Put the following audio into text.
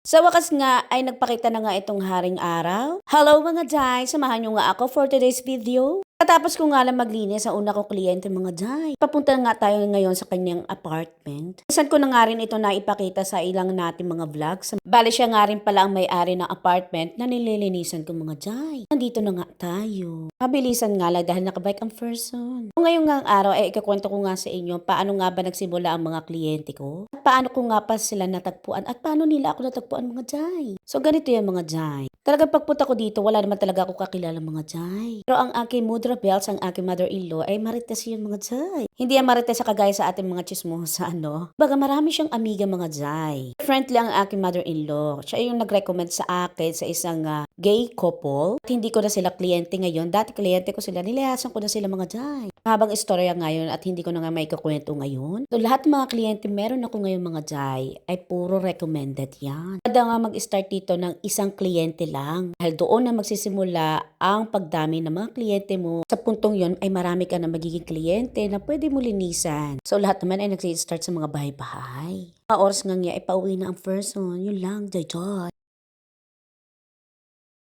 Sa wakas nga ay nagpakita na nga itong haring araw. Hello mga Jai! Samahan nyo nga ako for today's video. Katapos ko nga lang maglinis sa una kong kliyente mga Jai. Papunta nga tayo ngayon sa kanyang apartment. Isan ko na nga rin ito na ipakita sa ilang natin mga vlogs. Bali siya nga rin pala ang may-ari ng apartment na nililinisan ko mga Jai. Nandito na nga tayo. Mabilisan nga lang dahil nakabike ang person. Ngayong nga ang araw ay ikakwento ko nga sa inyo paano nga ba nagsimula ang mga kliyente ko. At paano ko nga pa sila natagpuan at paano nila ako natagpuan mga Jai. So ganito yung mga Jai. Talagang pagpunta ko dito, wala naman talaga ako kakilala mga Jai. Pero ang aking mudra bells, ang aking mother-in-law ay marites yun mga Jai. Hindi yan marites sa kagaya sa ating mga chismosa ano. Baga marami siyang amiga mga Jai. Friendly ang aking mother-in-law. Siya yung nag-recommend sa akin sa isang ah, gay couple. At hindi ko na sila kliyente ngayon. Dati kliyente ko sila. Nilayasan ko na sila mga Jai. Habang istorya ngayon at hindi ko na nga may kakwento ngayon. So lahat ng mga kliyente meron ako ngayon mga Jai ay puro recommended yan. Kada nga mag-start dito ng isang kliyente lang. Dahil doon na magsisimula ang pagdami ng mga kliyente mo. Sa puntong yon ay marami ka na magiging kliyente na pwede mo linisan. So lahat naman ay nag-start sa mga bahay-bahay. Mga oras nga niya ay pauwi na ang person. Yun lang, Jai.